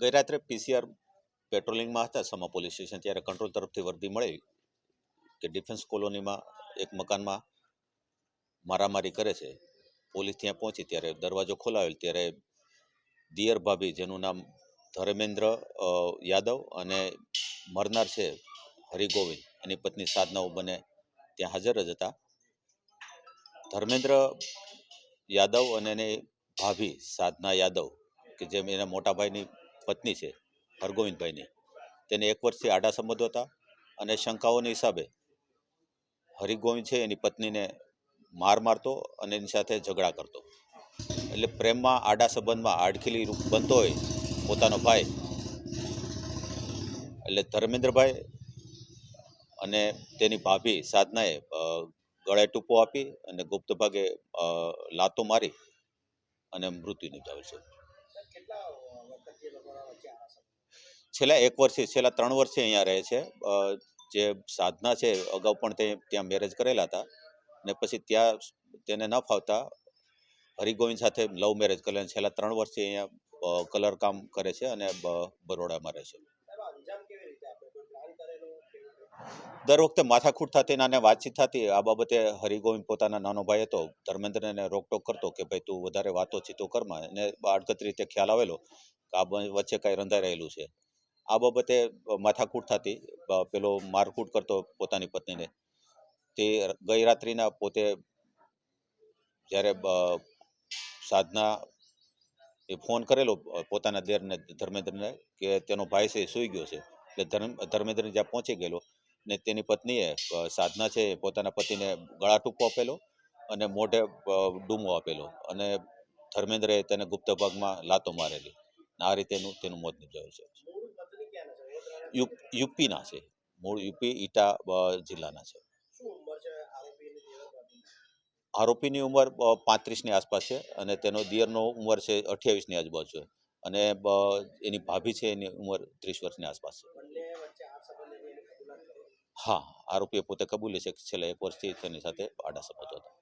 ગઈ રાત્રે પીસીઆર પેટ્રોલિંગમાં હતા સમા પોલીસ સ્ટેશન, ત્યારે કંટ્રોલ તરફથી વર્દી મળી કે ડિફેન્સ કોલોનીમાં એક મકાનમાં મારામારી કરે છે. પોલીસ ત્યાં પહોંચી ત્યારે દરવાજો ખોલાવેલ ત્યારે દિયર ભાભી, જેનું નામ ધર્મેન્દ્ર યાદવ અને મરનાર છે હરિગોવિંદ એની પત્ની સાધનાઓ બને ત્યાં હાજર જ હતા. ધર્મેન્દ્ર યાદવ અને એની ભાભી સાધના યાદવ, કે જેમ એના મોટા ભાઈની પત્ની છે, હરગોવિંદભાઈની. તેને એક વર્ષથી આડા સંબંધો હતા અને શંકાઓના હિસાબે હરિગોવિંદ છે એની પત્નીને માર મારતો અને એની સાથે ઝઘડા કરતો. એટલે પ્રેમમાં આડા સંબંધમાં આડખીલી રૂપ બનતો હોય પોતાનો ભાઈ, એટલે ધર્મેન્દ્રભાઈ અને તેની ભાભી સાધનાએ ગળે ટૂંપો આપી અને ગુપ્ત ભાગે લાતો મારી અને મૃત્યુ નિપજાવે છે. છેલ્લા એક વર્ષથી છેલ્લા ત્રણ વર્ષથી અહીંયા રહે છે. જે સાધના છે, અગાઉ પણ તે ત્યાં મેરેજ કરેલા હતા. ને પછી ત્યાં તેને ન ફાવતા હરિગોવિંદ સાથે લવ મેરેજ કરેલા. છેલ્લા ત્રણ વર્ષથી અહીંયા કલર કામ કરે છે અને બરોડામાં રહે છે. દર વખતે માથાકૂટ થતી અને વાતચીત થતી, આ બાબતે હરિગોવિંદ પોતાના નાનો ભાઈ હતો ધર્મેન્દ્રને રોકટોક કરતો કે ભાઈ તું વધારે વાતો ચીતો કરમાં એને બાળગત રીતે ખ્યાલ આવેલો કે આ વચ્ચે કાંઈ રંધાઈ રહેલું છે. આ બાબતે માથાકૂટ થતી પેલો મારકૂટ કરતો પોતાની પત્નીને. તે ગઈ રાત્રિના પોતે જ્યારે સાધના એ ફોન કરેલો પોતાના દેરને ધર્મેન્દ્રને કે તેનો ભાઈ છે સૂઈ ગયો છે. એટલે ધર્મ, ધર્મેન્દ્ર જ્યાં પહોંચી ગયેલો ને તેની પત્નીએ સાધના છે પોતાના પતિને ગળા ટૂંકો આપેલો અને મોઢે ડૂમો આપેલો અને ધર્મેન્દ્રએ તેને ગુપ્ત ભાગમાં લાતો મારેલી. આ રીતેનું તેનું મોત નીપજાયું છે. યુપીના છે. મૂળ યુપી ઈટા જિલ્લાના છે. આરોપીની ઉંમર પાંત્રીસની આસપાસ છે અને તેનો દિયરનો ઉંમર છે અઠ્યાવીસની આજુબાજુ છે અને એની ભાભી છે એની ઉંમર ત્રીસ વર્ષની આસપાસ છે. હા આરોપીએ પોતે કબૂલે છે કે છેલ્લા એક વર્ષથી તેની સાથે આડા સંબંધો હતા.